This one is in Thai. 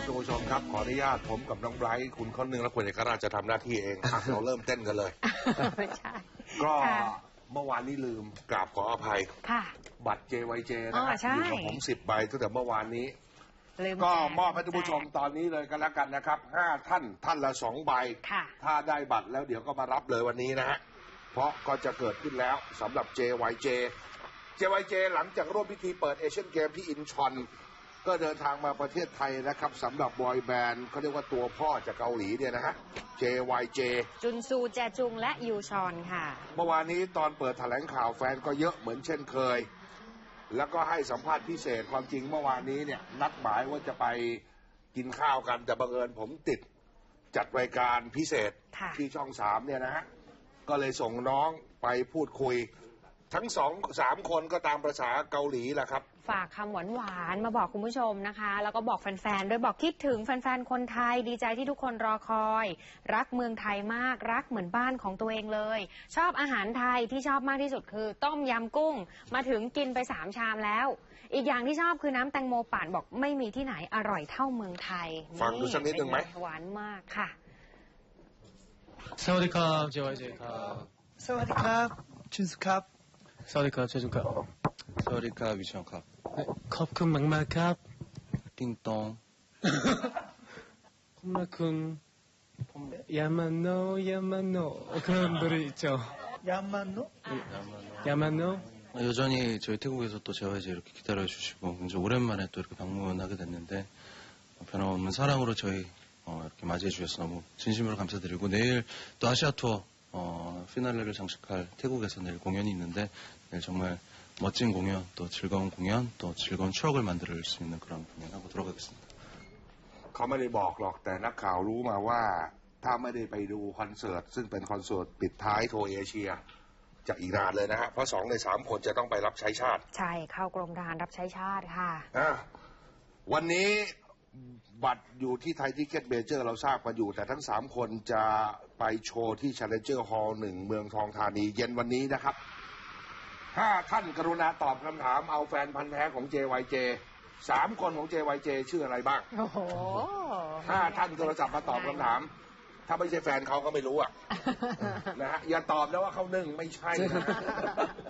ครับทุกผู้ชมครับ ขออนุญาตผมกับน้องไบรท์คุณคนหนึ่งและคุณเอกราชจะทำหน้าที่เองอะเราเริ่มเต้นกันเลย ไม่ใช่ ก็ค่ะเมื่อวานนี้ลืมกราบขออภัย ค่ะ บัตร JYJ อ๋นะอฮะใช่ อยู่กับผมสิบใบตั้งแต่เมื่อวานนี้ ลืมก็แจมอบให้ท่านผู้ชมตอนนี้เลยกันแล้วกันนะครับห้าท่านท่านละสองใบ ค่ะ ถ้าได้บัตรแล้วเดี๋ยวก็มารับเลยวันนี้นะฮะ เพราะก็จะเกิดขึ้นแล้วสำหรับ JYJ JYJ หลังจากร่วมพิธีเปิดเอเชียนเกมที่อินชอน ก็เดินทางมาประเทศไทยนะครับสำหรับบอยแบนด์เขาเรียกว่าตัวพ่อจากเกาหลีเนี่ยนะฮะ JYJ จุนซูแจจุงและยูชอนค่ะ เมื่อวานนี้ตอนเปิดแถลงข่าวแฟนก็เยอะเหมือนเช่นเคย แล้วก็ให้สัมภาษณ์พิเศษความจริงเมื่อวานนี้เนี่ยนัดหมายว่าจะไปกินข้าวกัน แต่บังเอิญผมติดจัดรายการพิเศษค่ะ ที่ช่องสามเนี่ยนะฮะ ก็เลยส่งน้องไปพูดคุย ทั้งสองสามคนก็ตามภาษาเกาหลีแหละครับ ฝากคำหวานหวานๆมาบอกคุณผู้ชมนะคะ แล้วก็บอกแฟนๆด้วยบอกคิดถึงแฟนๆคนไทยดีใจที่ทุกคนรอคอย รักเมืองไทยมากรักเหมือนบ้านของตัวเองเลย ชอบอาหารไทยที่ชอบมากที่สุดคือ ต้มยำกุ้ง มาถึงกินไปสามชามแล้ว อีกอย่างที่ชอบคือน้ำแตงโมปั่นบอกไม่มีที่ไหนอร่อยเท่าเมืองไทยฟังดูสักนิดหนึ่งไหมเป็งหวานมากค่ะสวัสดีครับ JYJ ครับสวัสดีครับจุนสุครับสวัสดีครับเจจุครับสวัสดีครับวิชังครับ 서리카 최준카 서리카 위치카 컵큰 막막카 띵똥. 폼나쿤. 야만노 야만노 그런 노래 있죠. 야만노? 야만노? 여전히 저희 태국에서 또 제가 이제 이렇게 기다려주시고 굉장히 오랜만에 또 이렇게 방문하게 됐는데 변함없는 사랑으로 저희 어, 이렇게 맞이해 주셔서 너무 진심으로 감사드리고 내일 또 아시아 투어 어, 피날레를 장식할 태국에서 내일 공연이 있는데 내일 정말 멋진 공연 또 즐거운 공연 또 즐거운 추억을 만들 수 있는 그런 공연하고 돌아가겠습니다. เขาไม่ได้บอกหรอกแต่นักข่าวรู้มาว่า ถ้าไม่ได้ไปดูคอนเสิร์ต ซึ่งเป็นคอนเสิร์ตปิดท้ายโทรเอเชีย จะอีกนานเลยนะฮะ เพราะสองในสามคนจะต้องไปรับใช้ชาติ ใช่เข้ากรมทหารรับใช้ชาติค่ะ อ่ะวันนี้ บัตรอยู่ที่ไทยทิเก็ตเบเจอร์เราทราบกันอยู่ แต่ทั้งสามคนจะไปโชว์ที่ Challenger Hall หนึ่งเมืองทองธานีเย็นวันนี้นะครับ ถ้าท่านกรุณาตอบคำถามเอาแฟนพันธ์แท้ของ JYJ สามคนของ JYJ ชื่ออะไรบ้าง โอ้โหถ้าท่านโทรศัพท์มาตอบคำถาม ถ้าไม่ใช่แฟนเขาก็ไม่รู้อะนะฮะอย่าตอบนะว่าเขานึ่งไม่ใช่นะ